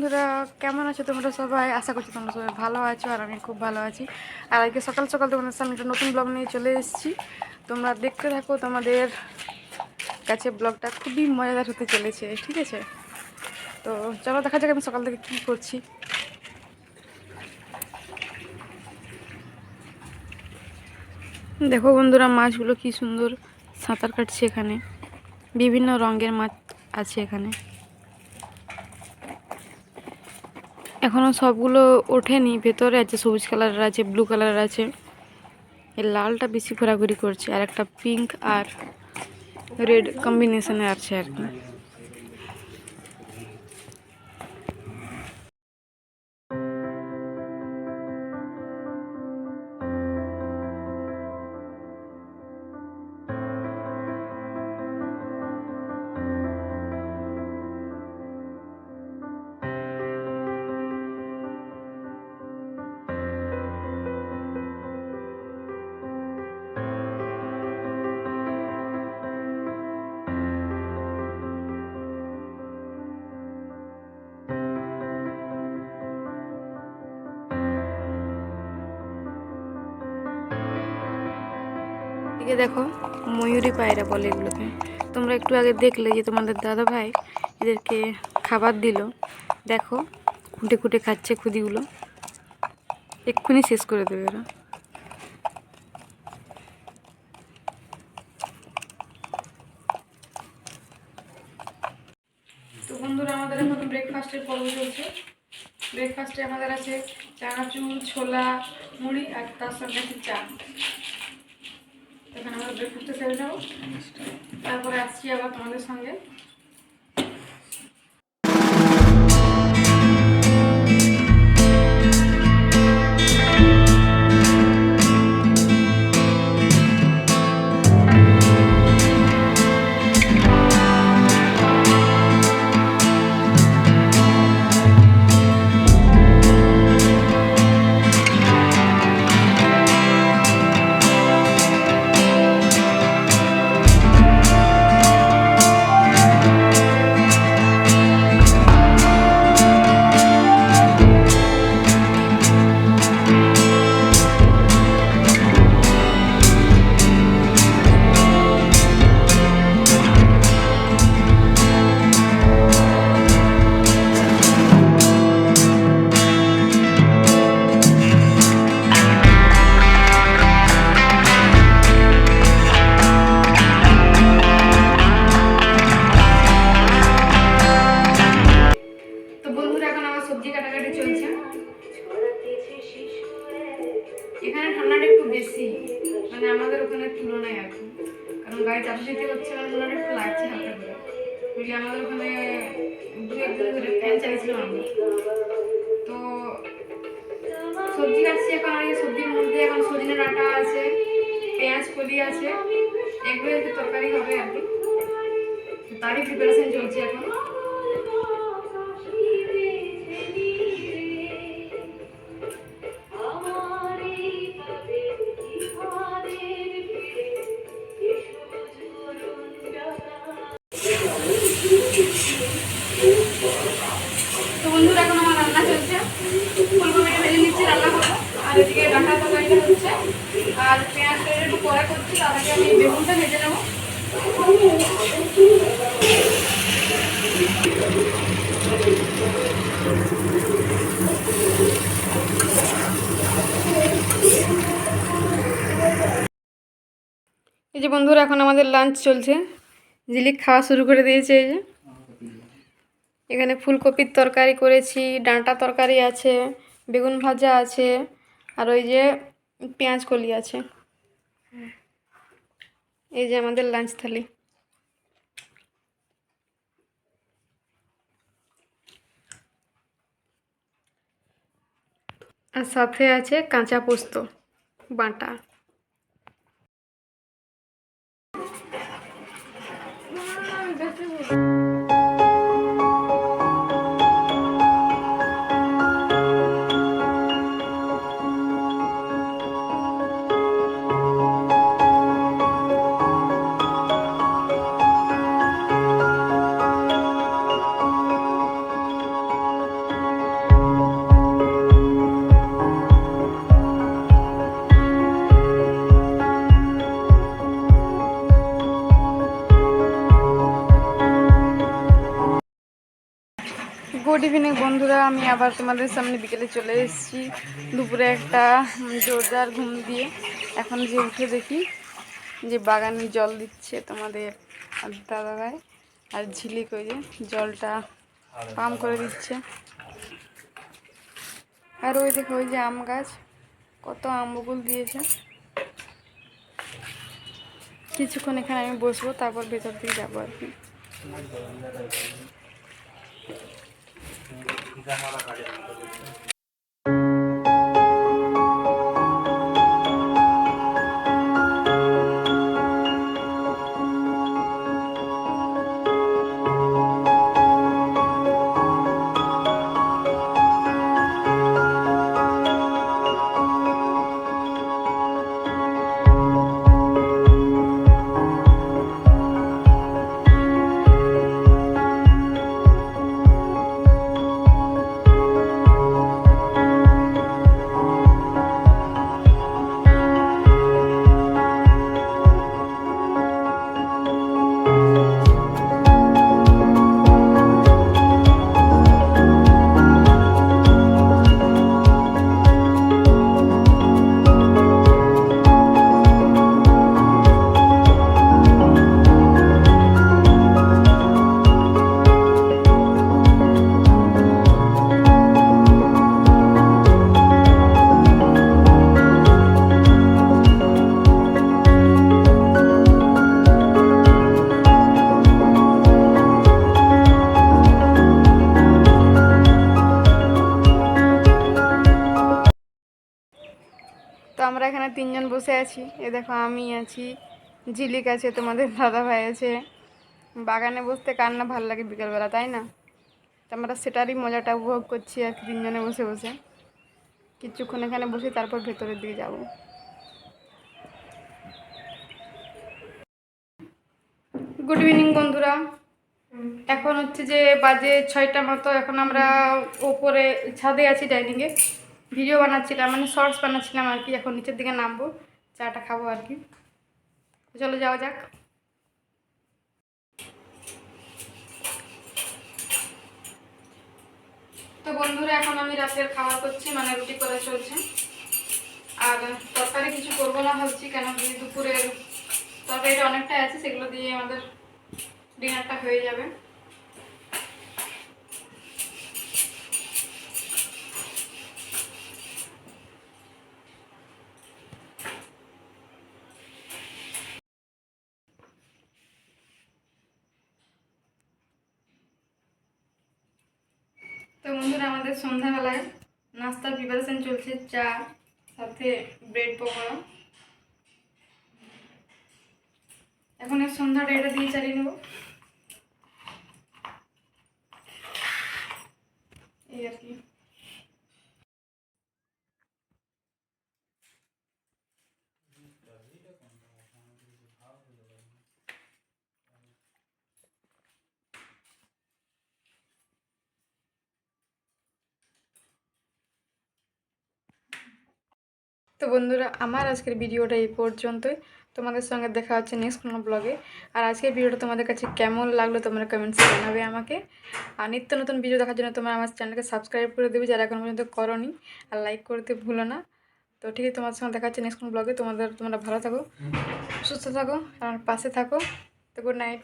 বন্ধুরা, কেমন আছো তোমরা সবাই? আশা করছি তোমরা সবাই ভালো আছো আর আমি খুব ভালো আছি। আর আজকে সকাল সকাল তোমাদের সামনে একটা নতুন ব্লগ নিয়ে চলে এসেছি। তোমরা দেখতে থাকো তোমাদের কাছে ব্লগটা খুবই মজাদার হতে চলেছে, ঠিক আছে? তো চলো দেখা যাক আমি সকাল থেকে কী করছি। দেখো বন্ধুরা, মাছগুলো কি সুন্দর সাঁতার কাটছে এখানে। বিভিন্ন রঙের মাছ আছে এখানে। এখনও সবগুলো ওঠেনি। ভেতরে আছে সবুজ কালারের আছে ব্লু কালারের আছে। এই লালটা বেশি ঘোরাঘুরি করছে, আর একটা পিঙ্ক আর রেড কম্বিনেশনে আছে আর কি। এদিকে দেখো, ময়ূরী পায়রা বলে এগুলোকে। তোমরা একটু আগে দেখলে যে তোমাদের দাদা ভাই এদেরকে খাবার দিল। দেখো, খুঁটে খুঁটে খাচ্ছে খুদিগুলো। এক্ষুনি শেষ করে দেবে এরা তো বন্ধুরা, আমাদের এখন ব্রেকফাস্টের পর্ব চলছে। ব্রেকফাস্টে আমাদের আছে চানাচুর, ছোলা, মুড়ি আর তার সঙ্গে আছে চা। এখানে আমরা ব্রেকফাস্টে সেরে যাব তারপরে আসছি আবার তোমাদের সঙ্গে। কাটাকাটি চলছে। এখানে ঠান্ডাটা একটু বেশি মানে আমাদের ওখানে তুলনায় আর কারণ গাড়ি চাপাচাপি হচ্ছে মানে ঠান্ডাটা একটু লাগছে হালকা করে। আমাদের ওখানে দু একদিন ধরে ফ্যান চালিয়েছিলাম আমরা। তো সবজি কাটছি এখন আর সবজির মধ্যে এখন সজনে ডাঁটা আছে, পেঁয়াজ কলি আছে। এগুলো একটু তরকারি হবে আর কি। তারই প্রিপারেশন চলছে এখন। আর একটু পরে করছি, তার আগে আমি বেগুনটা ভেজে নেব। এই যে বন্ধুরা, এখন আমাদের লাঞ্চ চলছে। ঝিলিক খাওয়া শুরু করে দিয়েছে, এই যে। এখানে ফুলকপির তরকারি করেছি, ডাঁটা তরকারি আছে, বেগুন ভাজা আছে, আর ওই যে পেঁয়াজ কলি আছে। এই যে আমাদের লাঞ্চ থালি। আর সাথে আছে কাঁচা পোস্ত বাটা। বন্ধুরা, আমি আবার তোমাদের সামনে বিকেলে চলে এসেছি। দুপুরে একটা জোরদার ঘুম দিয়ে। এখন যে উঠে দেখি যে বাগানে জল দিচ্ছে তোমাদের দাদাভাই। আর ঝিলিক ওই যে জলটা পাম্প করে দিচ্ছে। আর ওই দেখো, ওই যে আম গাছ, কত আম বকুল দিয়েছে। কিছুক্ষণ এখানে আমি বসবো, তারপর ভেতর দিকে যাব আর কি। 이거 기장하러 가려는 거죠. তিনজন বসে আছি। এ দেখো, আমি আছি, ঝিলিক আছে, তোমাদের দাদা ভাই আছে। বাগানে বসতে কার না ভালো লাগে বিকেলবেলা, তাই না? আমরা সেটারই মজাটা উপভোগ করছি আর তিনজনে বসে বসে। কিছুক্ষণ এখানে বসে তারপর ভেতরের দিকে যাব। গুড ইভিনিং বন্ধুরা। এখন হচ্ছে যে বাজে ছয়টা মতো, এখন আমরা ওপরে ছাদে আছি ডাইনিংয়ে। ভিডিও বানাচ্ছিলাম মানে শর্টস বানাচ্ছিলাম আর কি, এখন নিচের দিকে নামবো, চাটা খাব আর কি। চলো যাওয়া যাক। তো বন্ধুরা, এখন আমি রাতের খাবার করছি মানে রুটি করে চলছে। আর তরকারি কিছু করব না ভাবছি কেন দুপুরের তরকারিটা অনেকটাই আছে, সেগুলো দিয়ে আমাদের ডিনারটা হয়ে যাবে। তো বন্ধুরা, আমাদের সন্ধ্যাবেলায় নাস্তার প্রিপারেশন চলছে, চা, সাথে ব্রেড পকোড়া। এখন এই সন্ধ্যাটা এটা দিয়ে চালিয়ে নেব। এই আর কি। তো বন্ধুরা, আমার আজকের ভিডিওটা এই পর্যন্তই। তোমাদের সঙ্গে দেখা হচ্ছে নেক্সট কোনো ব্লগে আর আজকের ভিডিওটা তোমাদের কাছে কেমন লাগল তোমরা কমেন্টসে জানাবে আমাকে। আর নিত্য নতুন ভিডিও দেখার জন্য তোমরা আমার চ্যানেলকে সাবস্ক্রাইব করে দেবে যারা এখন পর্যন্ত করনি। আর লাইক করতে ভুলো না। তো ঠিক আছে তোমাদের সঙ্গে দেখা হচ্ছে নেক্সট কোনো ব্লগে তোমাদের, তোমরা ভালো থাকো, সুস্থ থাকো, আর পাশে থাকো। তো গুড নাইট